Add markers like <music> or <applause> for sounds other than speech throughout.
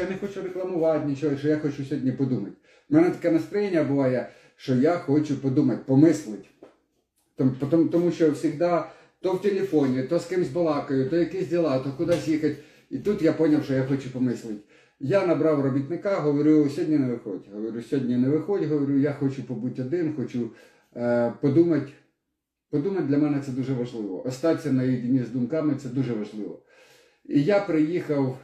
я не хочу рекламувати нічого, що я хочу сьогодні подумати. У мене таке настроєння буває, що я хочу подумати, помислити. Тому, тому, що завжди то в телефоні, то з кимось балакаю, то якісь діла, то кудись їхати. І тут я зрозумів, що я хочу помислити. Я набрав робітника, говорю, сьогодні не виходь. Говорю, сьогодні не виходь, говорю, я хочу побути один, хочу е, подумати. Подумати для мене це дуже важливо. Остатися наєдині з думками це дуже важливо. І я приїхав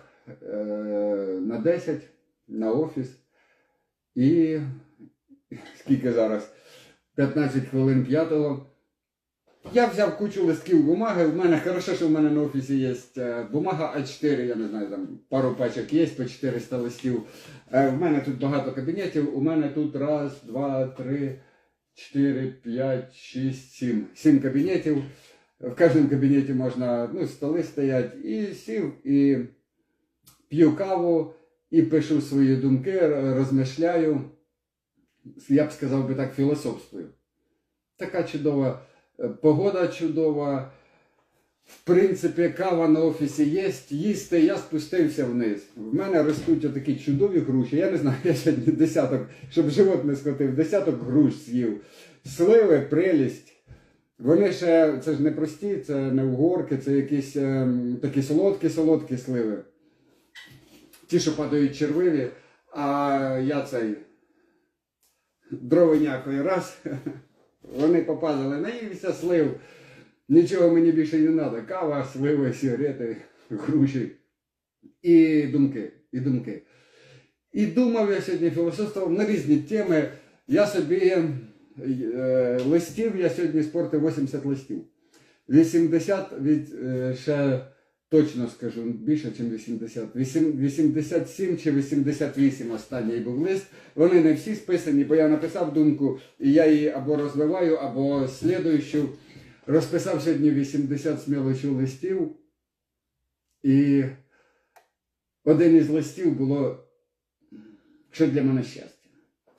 на 10 на офіс. І скільки зараз? 15 хвилин п'ятого. Я взяв кучу листків бумаги. У мене хорошо, що в мене на офісі є е, бумага А4, я не знаю, там пару пачок є по 400 листів. Е, В мене тут багато кабінетів. У мене тут раз, два, три, чотири, п'ять, шість, сім. Сім кабінетів. В кожному кабінеті можна, ну, столи стоять. І сів, і п'ю каву, і пишу свої думки, розмишляю. Я б сказав би так, філософствую. Така чудова е, погода чудова. В принципі, кава на офісі є, їсти, я спустився вниз. В мене ростуть отакі чудові груші. Я не знаю, <laughs> я сьогодні десяток, щоб живот не схватив, десяток груш з'їв. Сливи, прелість. Вони ще, це ж не прості, це не угорки, це якісь ем, такі солодкі-солодкі сливи. Ті, що падають червиві, а я цей дровинякою раз. <laughs> Вони попадали, наївся слив. Нічого мені більше не треба. Кава, сливи, сигарети, груші. І думки. І думки. І думав я сьогодні філософствував на різні теми. Я собі е, листів, я сьогодні спортив 80 листів. 80 від е, ще точно скажу, більше, ніж 80. 87 чи 88 останній був лист. Вони не всі списані, бо я написав думку, і я її або розвиваю, або слідуючу. Розписав сьогодні 80 з мелочу листів. І один із листів було, що для мене щастя.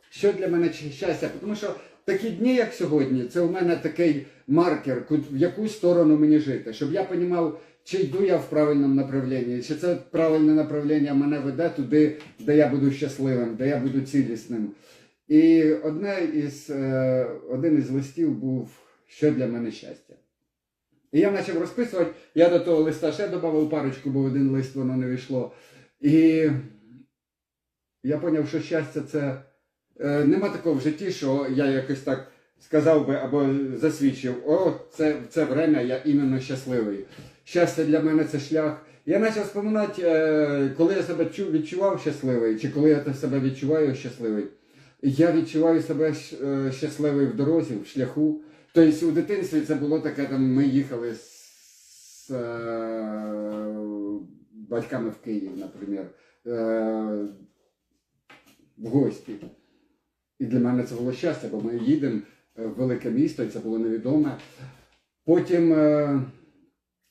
Що для мене щастя? Тому що такі дні, як сьогодні, це у мене такий маркер, в яку сторону мені жити, щоб я розумів, чи йду я в правильному направленні, чи це правильне направлення мене веде туди, де я буду щасливим, де я буду цілісним. І одне із, е, один із листів був, що для мене щастя. І я почав розписувати, я до того листа ще додав парочку, бо один лист воно не вийшло. І я зрозумів, що щастя це е, нема такого в житті, що я якось так сказав би або засвідчив, о, це, це время я іменно щасливий. Щастя для мене це шлях. Я почав споминати, е, коли я себе відчував щасливий, чи коли я себе відчуваю щасливий. Я відчуваю себе е, щасливий в дорозі, в шляху. Тобто у дитинстві це було таке, там ми їхали з е, батьками в Київ, наприклад, в гості. І для мене це було щастя, бо ми їдемо в велике місто, і це було невідоме. Потім,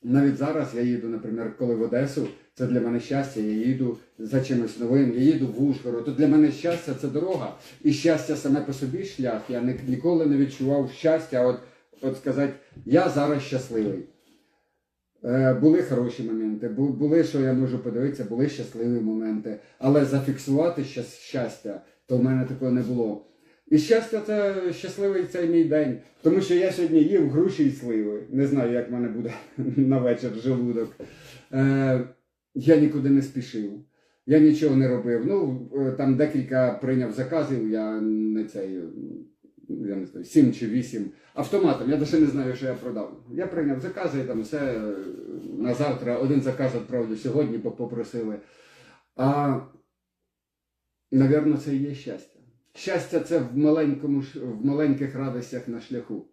навіть зараз я їду, наприклад, коли в Одесу, це для мене щастя, я їду за чимось новим, я їду в Ужгород. То для мене щастя це дорога. І щастя саме по собі шлях. Я ні- ніколи не відчував щастя, от, от сказати, я зараз щасливий. Е, були хороші моменти, були, що я можу подивитися, були щасливі моменти. Але зафіксувати щастя, то в мене такого не було. І щастя це щасливий цей мій день. Тому що я сьогодні їв груші і сливи. Не знаю, як в мене буде <laughs> на вечір желудок. Е, я нікуди не спішив. Я нічого не робив. Ну, е, там декілька прийняв заказів, я не цей, я не знаю, сім чи вісім автоматом. Я навіть не знаю, що я продав. Я прийняв закази, там все е, на завтра. Один заказ відправлю сьогодні, бо попросили. А, навірно, це і є щастя. Щастя це в маленькому в маленьких радостях на шляху.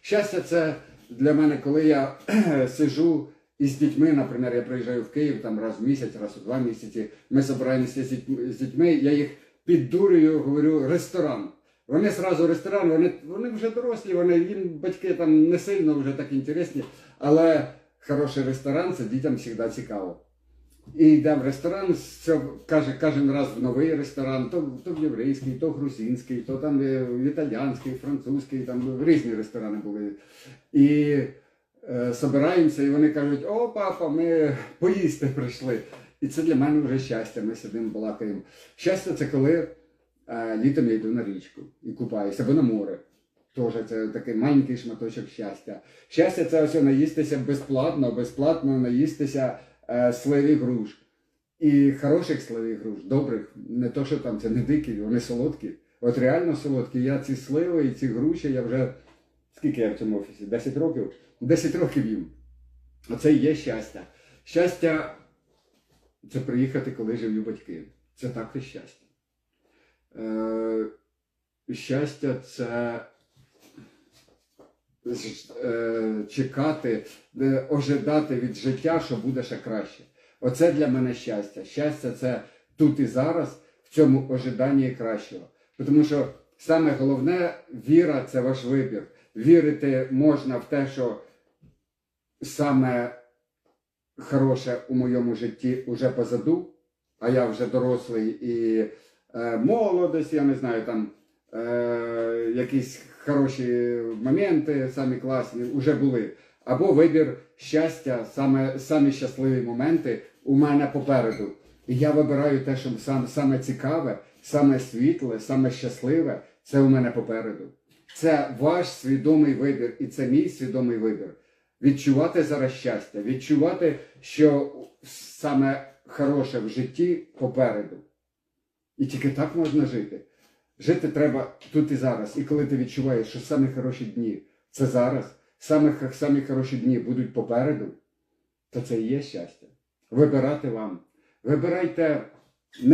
Щастя це для мене, коли я <clears throat> сижу із дітьми, наприклад, я приїжджаю в Київ там раз в місяць, раз у два місяці. Ми збираємося з дітьми, я їх піддурюю, говорю, ресторан. Вони зразу ресторан, вони, вони вже дорослі, вони, їм батьки там не сильно вже так інтересні, але хороший ресторан це дітям завжди цікаво. І йде в ресторан, це, каже, кожен раз в новий ресторан, то, то в єврейський, то в грузинський, то там в італіянський, французький, там різні ресторани були. І е, собираємося, і вони кажуть, о, папа, ми поїсти прийшли. І це для мене вже щастя. Ми сидимо, балакаємо. Щастя це коли е, літом я йду на річку і купаюся, або на море. Теж це такий маленький шматочок щастя. Щастя це ось наїстися безплатно, безплатно наїстися сливі груш. І хороших сливих груш, добрих, не то, що там це не дикі, вони солодкі. От реально солодкі. Я ці сливи і ці груші, я вже скільки я в цьому офісі? 10 років? 10 років їм. Оце і є щастя. Щастя це приїхати, коли живі батьки. Це також щастя. Е, щастя це е, чекати, е, ожидати від життя, що буде ще краще. Оце для мене щастя. Щастя це тут і зараз, в цьому ожиданні кращого. Тому що саме головне віра це ваш вибір. Вірити можна в те, що саме хороше у моєму житті уже позаду, а я вже дорослий і е, молодость, я не знаю, там е, якісь хороші моменти, самі класні, вже були. Або вибір щастя, саме, самі щасливі моменти у мене попереду. І я вибираю те, що сам, саме цікаве, саме світле, саме щасливе, це у мене попереду. Це ваш свідомий вибір, і це мій свідомий вибір. Відчувати зараз щастя, відчувати, що саме хороше в житті попереду. І тільки так можна жити. Жити треба тут і зараз. І коли ти відчуваєш, що самі хороші дні це зараз, самі, самі хороші дні будуть попереду, то це і є щастя. Вибирати вам. Вибирайте не